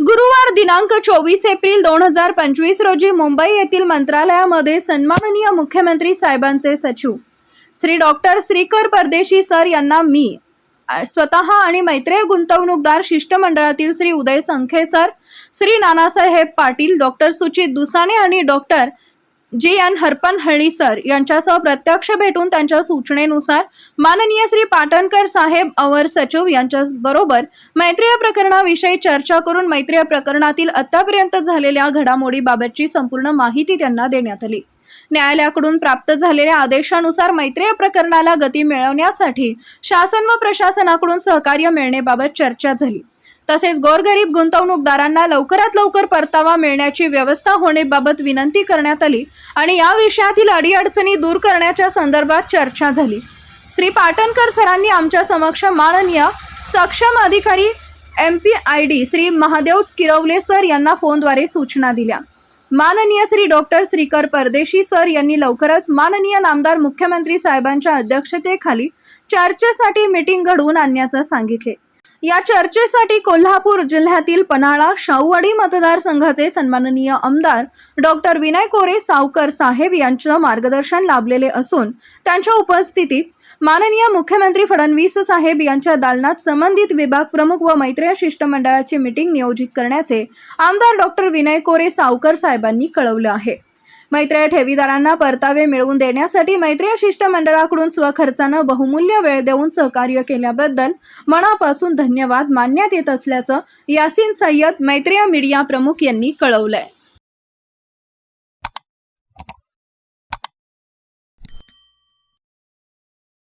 गुरुवार दिनांक चोवीस एप्रिल दोन हजार पंचवीस रोजी मुंबई येथील मंत्रालयामध्ये सन्माननीय मुख्यमंत्री साहेबांचे सचिव. श्री डॉक्टर श्रीकर परदेशी सर यांना मी स्वतः आणि मैत्रेय गुंतवणूकदार शिष्टमंडळातील श्री उदय संखे सर श्री नानासाहेब पाटील डॉक्टर सुचित दुसाने आणि doctor G N Harpanhalli sir यांच्यासह प्रत्यक्ष भेटून त्यांच्या सूचनेनुसार माननीय श्री पाटणकर साहेब अवर सचिव यांच्या बरोबर मैत्रीय प्रकरणाविषयी चर्चा करून मैत्रीय प्रकरणातील आतापर्यंत झालेल्या घडामोडीबाबतची संपूर्ण माहिती त्यांना देण्यात आली. न्यायालयाकडून प्राप्त झालेल्या आदेशानुसार मैत्रीय प्रकरणाला गती मिळवण्यासाठी शासन व प्रशासनाकडून सहकार्य मिळण्याबाबत चर्चा झाली. तसेच गोरगरीब गुंतवणूकदारांना लवकरात लवकर परतावा मिळण्याची व्यवस्था होण्याबाबत विनंती करण्यात आली आणि या विषयातील अडीअडचणी दूर करण्याच्या संदर्भात चर्चा झाली. श्री पाटणकर सरांनी आमच्या समक्ष माननीय सक्षम अधिकारी M P I D Shri Mahadev Kirwale sir यांना फोनद्वारे सूचना दिल्या. माननीय श्री डॉक्टर श्रीकर परदेशी सर यांनी लवकरच माननीय नामदार मुख्यमंत्री साहेबांच्या अध्यक्षतेखाली चर्चेसाठी मीटिंग घडवून आणण्याचं सांगितले. या चर्चेसाठी कोल्हापूर जिल्ह्यातील पन्हाळा शाहूवाडी मतदारसंघाचे सन्माननीय आमदार डॉक्टर विनय कोरे सावकर साहेब यांचं मार्गदर्शन लाभलेले असून त्यांच्या उपस्थितीत माननीय मुख्यमंत्री फडणवीस साहेब यांच्या दालनात संबंधित विभाग प्रमुख व मैत्रीय शिष्टमंडळाची मीटिंग नियोजित करण्याचे आमदार डॉक्टर विनय कोरे सावकर साहेबांनी कळवलं आहे. मैत्रीय ठेवीदारांना परतावे मिळवून देण्यासाठी मैत्रीय शिष्टमंडळाकडून स्वखर्चानं बहुमूल्य वेळ देऊन सहकार्य केल्याबद्दल मनापासून धन्यवाद मानण्यात येत असल्याचं यासिन सय्यद मैत्रीय मीडिया प्रमुख यांनी कळवलंय.